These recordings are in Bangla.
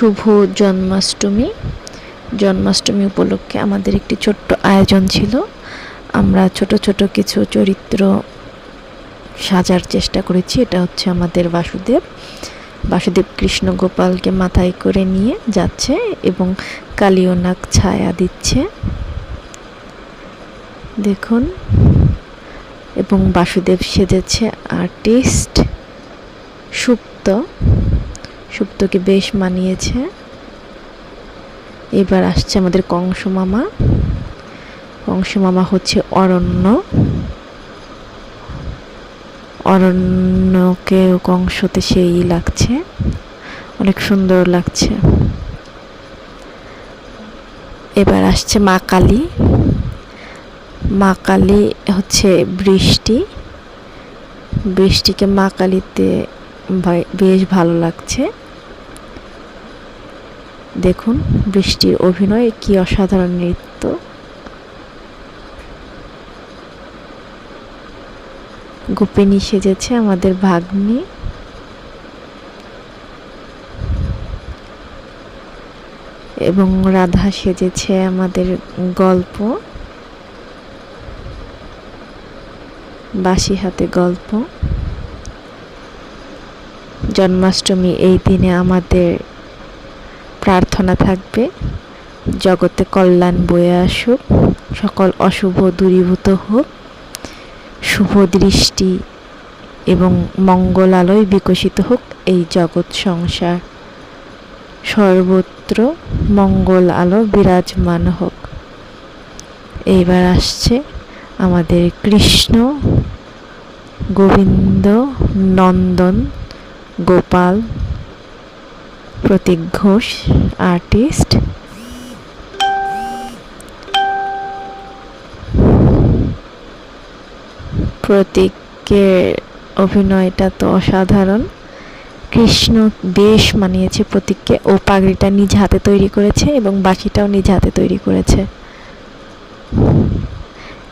শুভ জন্মাষ্টমী। জন্মাষ্টমী উপলক্ষে আমাদের একটি ছোট্ট আয়োজন ছিল। আমরা ছোট ছোট কিছু চরিত্র সাজার চেষ্টা করেছি। এটা হচ্ছে আমাদের বাসুদেব। বাসুদেব কৃষ্ণ গোপালকে মাথায় করে নিয়ে যাচ্ছে এবং কালীয়নাগ ছায়া দিচ্ছে। দেখুন। এবং বাসুদেব সেজেছে আর্টিস্ট সুপ্ত। সুপ্তকে বেশ মানিয়েছে। এবার আসছে আমাদের কংস মামা কংস মামা হচ্ছে অরণ্য। অরণ্যকে কংসতে সেই লাগছে। অনেক সুন্দর লাগছে। এবার আসছে মা কালী। মা কালী হচ্ছে বৃষ্টি। বৃষ্টিকে মা কালীতে বেশ ভালো লাগছে। দেখুন, বৃষ্টির অভিনয় কি অসাধারণ নৃত্য। গোপিনী সেজেছে আমাদের ভাগ্নি। এবং রাধা সেজেছে আমাদের গল্প। বাসি হাতে গল্প। জন্মাষ্টমী এই দিনে আমাদের প্রার্থনা থাকবে। জগতে কল্যাণ বয়ে আসুক। সকল অশুভ দূরীভূত হোক। শুভ দৃষ্টি এবং মঙ্গল আলোয় বিকশিত হোক এই জগৎ সংসার। সর্বত্র মঙ্গল আলো বিরাজমান হোক। এইবার আসছে আমাদের কৃষ্ণ গোবিন্দ নন্দন গোপাল, প্রতীক ঘোষ, আর্টিস্ট। প্রতীকের অভিনয়টা তো অসাধারণ। কৃষ্ণ বেশ মানিয়েছে প্রতীককে। ও পাগড়িটা নিজ হাতে তৈরি করেছে এবং বাকিটাও নিজ হাতে তৈরি করেছে।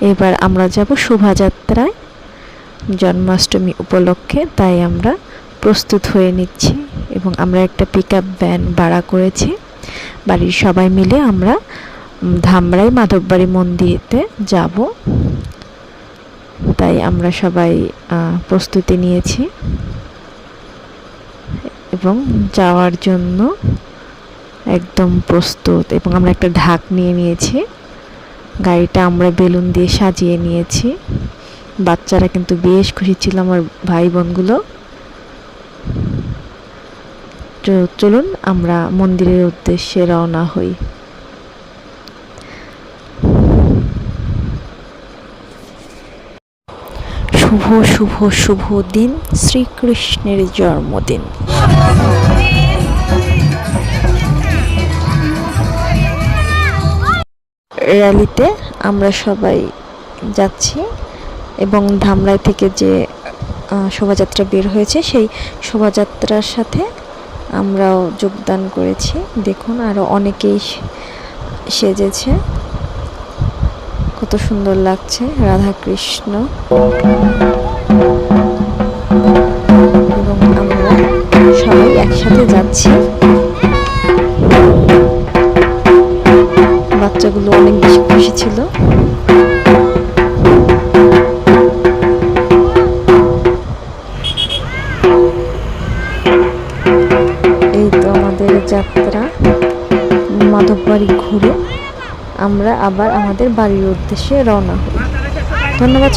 এবার আমরা যাব শোভাযাত্রায়। জন্মাষ্টমী উপলক্ষে, তাই আমরা প্রস্তুত হয়ে নিচ্ছি এবং আমরা একটা পিক আপ ভ্যান ভাড়া করেছি। বাড়ির সবাই মিলে আমরা ধামরাই মাধববাড়ি মন্দিরেতে যাব। তাই আমরা সবাই প্রস্তুতি নিয়েছি। এবং যাওয়ার জন্য একদম প্রস্তুত এবং আমরা একটা ঢাক নিয়ে নিয়েছি। গাড়িটা আমরা বেলুন দিয়ে সাজিয়ে নিয়েছি। বাচ্চারা কিন্তু বেশ খুশি ছিল আমার ভাই বোনগুলো। চলুন, আমরা মন্দিরের উদ্দেশ্যে রওনা হই। শুভ শুভ শুভ দিন, শ্রীকৃষ্ণের জন্মদিন। র্যালিতে আমরা সবাই যাচ্ছি এবং ধামরাই থেকে যে শোভাযাত্রা বের হয়েছে, সেই শোভাযাত্রার সাথে আমরাও যোগদান করেছি। দেখুন আরও অনেকেই সেজেছে। কত সুন্দর লাগছে। রাধা কৃষ্ণ এবং আমরা সবাই একসাথে যাচ্ছি। বাচ্চাগুলো অনেক বেশি খুশি ছিল। মাধববাড়ি ঘুরে আমরা আবার আমাদের বাড়ির উদ্দেশ্যে রওনা হই। ধন্যবাদ